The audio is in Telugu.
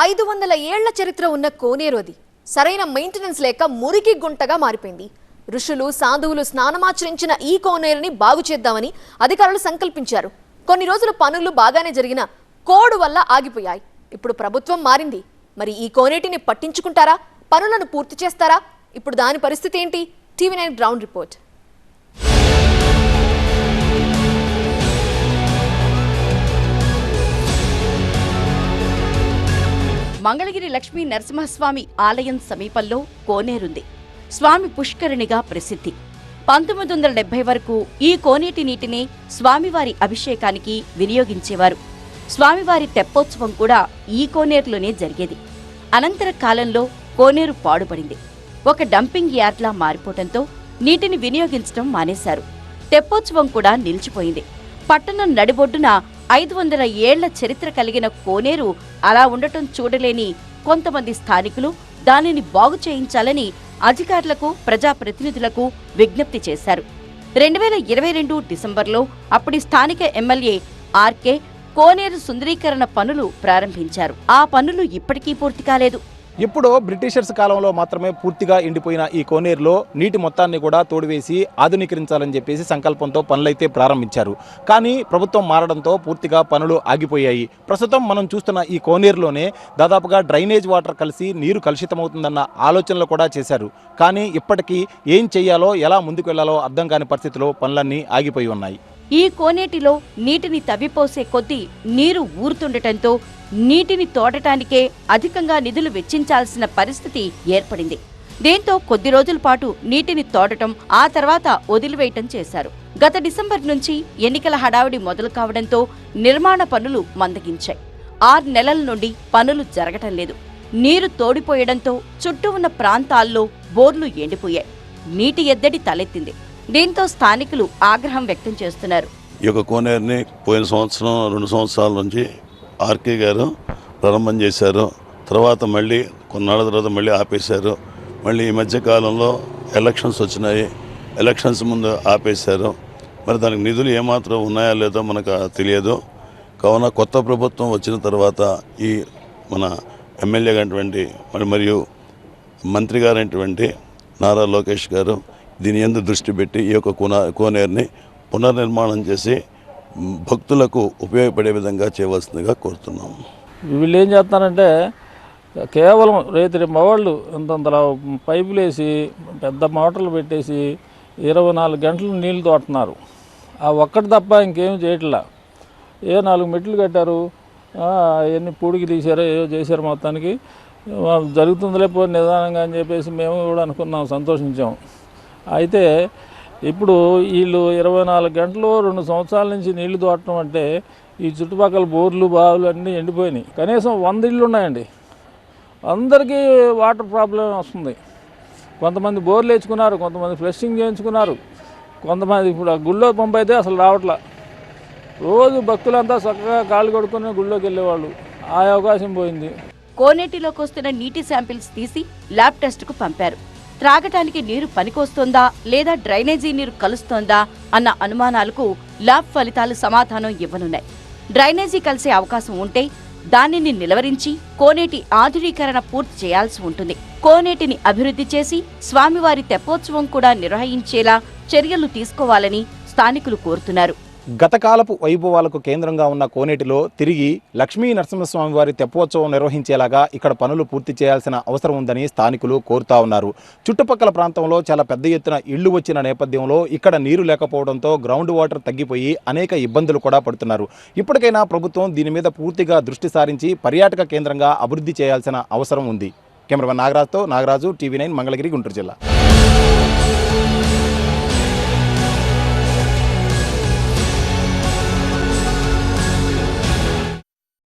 ఐదు వందల ఏళ్ళ చరిత్ర ఉన్న కోనేరు అది సరైన మెయింటెనెన్స్ లేక మురికి గుంటగా మారిపోయింది. ఋషులు సాధువులు స్నానమాచరించిన ఈ కోనేరుని బాగు చేద్దామని అధికారులు సంకల్పించారు. కొన్ని రోజులు పనులు బాగానే జరిగిన కోడు వల్ల ఆగిపోయాయి. ఇప్పుడు ప్రభుత్వం మారింది. మరి ఈ కోనేటిని పట్టించుకుంటారా? పనులను పూర్తి చేస్తారా? ఇప్పుడు దాని పరిస్థితి ఏంటి? TV nine ground report. Mangalagiri Lakshmi Narasimhaswamy ఆలయం సమీపంలో కోనేరుంది. స్వామి పుష్కరిణిగా ప్రసిద్ధి. పంతొమ్మిది వందల డెబ్బై వరకు ఈ కోనేటి నీటిని స్వామివారి అభిషేకానికి వినియోగించేవారు. స్వామివారి తెప్పోత్సవం కూడా ఈ కోనేరులోనే జరిగేది. అనంతర కాలంలో కోనేరు పాడుపడింది. ఒక డంపింగ్ యార్డ్లా మారిపోవడంతో నీటిని వినియోగించడం మానేశారు. తెప్పోత్సవం కూడా నిలిచిపోయింది. పట్టణం నడిబొడ్డున ఐదు వందల ఏళ్ళ చరిత్ర కలిగిన కోనేరు అలా ఉండటం చూడలేని కొంతమంది స్థానికులు దానిని బాగు చేయించాలని అధికారులకు ప్రజాప్రతినిధులకు విజ్ఞప్తి చేశారు. రెండు వేల ఇరవై రెండు డిసెంబర్లో అప్పటి స్థానిక ఎమ్మెల్యే ఆర్కే కోనేరు సుందరీకరణ పనులు ప్రారంభించారు. ఆ పనులు ఇప్పటికీ పూర్తి కాలేదు. ఇప్పుడు బ్రిటిషర్స్ కాలంలో మాత్రమే పూర్తిగా ఎండిపోయిన ఈ కోనేరులో నీటి మొత్తాన్ని కూడా తోడివేసి ఆధునీకరించాలని చెప్పేసి సంకల్పంతో పనులైతే ప్రారంభించారు. కానీ ప్రభుత్వం మారడంతో పూర్తిగా పనులు ఆగిపోయాయి. ప్రస్తుతం మనం చూస్తున్న ఈ కోనేరులోనే దాదాపుగా డ్రైనేజ్ వాటర్ కలిసి నీరు కలుషితమవుతుందన్న ఆలోచనలు కూడా చేశారు. కానీ ఇప్పటికీ ఏం చేయాలో ఎలా ముందుకు వెళ్ళాలో అర్థం కాని పరిస్థితిలో పనులన్నీ ఆగిపోయి ఉన్నాయి. ఈ కోనేటిలో నీటిని తవ్విపోసే కొద్దీ నీరు ఊరుతుండటంతో నీటిని తోడటానికే అధికంగా నిధులు వెచ్చించాల్సిన పరిస్థితి ఏర్పడింది. దీంతో కొద్ది రోజుల పాటు నీటిని తోడటం ఆ తర్వాత వదిలివేయటం చేశారు. గత డిసెంబర్ నుంచి ఎన్నికల హడావిడి మొదలు కావడంతో నిర్మాణ పనులు మందగించాయి. ఆరు నెలల నుండి పనులు జరగటం లేదు. నీరు తోడిపోయడంతో చుట్టూ ఉన్న ప్రాంతాల్లో బోర్లు ఎండిపోయాయి. నీటి ఎద్దడి తలెత్తింది. దీంతో స్థానికులు ఆగ్రహం వ్యక్తం చేస్తున్నారు. ఈ యొక్క కోనేరుని పోయిన సంవత్సరం రెండు సంవత్సరాల నుంచి ఆర్కే గారు ప్రారంభం చేశారు. తర్వాత మళ్ళీ కొన్నాళ్ళ తర్వాత మళ్ళీ ఆపేశారు. మళ్ళీ ఈ మధ్య కాలంలో ఎలక్షన్స్ వచ్చినాయి. ఎలక్షన్స్ ముందు ఆపేశారు. మరి దానికి నిధులు ఏమాత్రం ఉన్నాయా లేదో మనకు తెలియదు. కావున కొత్త ప్రభుత్వం వచ్చిన తర్వాత ఈ మన ఎమ్మెల్యే గారిటువంటి మరి మరియు మంత్రి గారైనటువంటి నారా లోకేష్ గారు దీని ఎందు దృష్టి పెట్టి ఈ యొక్క కోన కోనేరుని పునర్నిర్మాణం చేసి భక్తులకు ఉపయోగపడే విధంగా చేయవలసిందిగా కోరుతున్నాం. వీళ్ళు ఏం చేస్తున్నారంటే కేవలం రైతు మవాళ్ళు ఇంతంతలా పైపులు వేసి పెద్ద మోటార్లు పెట్టేసి ఇరవై నాలుగు గంటలు నీళ్ళు తోటున్నారు ఆ ఒక్కటి తప్ప ఇంకేం చేయట్లా. ఏ నాలుగు మెట్లు కట్టారు అవన్నీ పూడికి తీశారు ఏదో చేశారు మొత్తానికి. ఆ, జరుగుతుందిలే నిదానంగా అని చెప్పేసి మేము కూడా అనుకున్నాం సంతోషించాం. అయితే ఇప్పుడు వీళ్ళు ఇరవై నాలుగు గంటలు రెండు సంవత్సరాల నుంచి నీళ్ళు తోడటం అంటే ఈ చుట్టుపక్కల బోర్లు బావులు అన్నీ ఎండిపోయినాయి. కనీసం వంద ఇళ్ళు ఉన్నాయండి. అందరికీ వాటర్ ప్రాబ్లం వస్తుంది. కొంతమంది బోర్లు వేసుకున్నారు కొంతమంది ఫ్లషింగ్ చేయించుకున్నారు కొంతమంది ఇప్పుడు ఆ గుళ్ళో పంపు అయితే అసలు రావట్లా. రోజు భక్తులంతా చక్కగా కాళ్ళు కొడుకుని గుళ్ళోకి వెళ్ళేవాళ్ళు. ఆ అవకాశం పోయింది. కోనేటిలోకి వస్తున్న నీటి శాంపిల్స్ తీసి ల్యాబ్ టెస్ట్కు పంపారు. త్రాగటానికి నీరు పనికొస్తోందా లేదా డ్రైనేజీ నీరు కలుస్తోందా అన్న అనుమానాలకు ల్యాబ్ ఫలితాలు సమాధానం ఇవ్వనున్నాయి. డ్రైనేజీ కలిసే అవకాశం ఉంటే దానిని నిలవరించి కోనేటి ఆధునీకరణ పూర్తి చేయాల్సి ఉంటుంది. కోనేటిని అభివృద్ధి చేసి స్వామివారి తెప్పోత్సవం కూడా నిర్వహించేలా చర్యలు తీసుకోవాలని స్థానికులు కోరుతున్నారు. గతకాలపు వైభవాలకు కేంద్రంగా ఉన్న కోనేటిలో తిరిగి లక్ష్మీ నరసింహస్వామి వారి తెప్పోత్సవం నిర్వహించేలాగా ఇక్కడ పనులు పూర్తి చేయాల్సిన అవసరం ఉందని స్థానికులు కోరుతా ఉన్నారు. చుట్టుపక్కల ప్రాంతంలో చాలా పెద్ద ఎత్తున ఇళ్ళు వచ్చిన నేపథ్యంలో ఇక్కడ నీరు లేకపోవడంతో గ్రౌండ్ వాటర్ తగ్గిపోయి అనేక ఇబ్బందులు కూడా పడుతున్నారు. ఇప్పటికైనా ప్రభుత్వం దీని మీద పూర్తిగా దృష్టి సారించి పర్యాటక కేంద్రంగా అభివృద్ధి చేయాల్సిన అవసరం ఉంది. కెమెరామెన్ నాగరాజ్తో నాగరాజు టీవీ నైన్ మంగళగిరి గుంటూరు జిల్లా.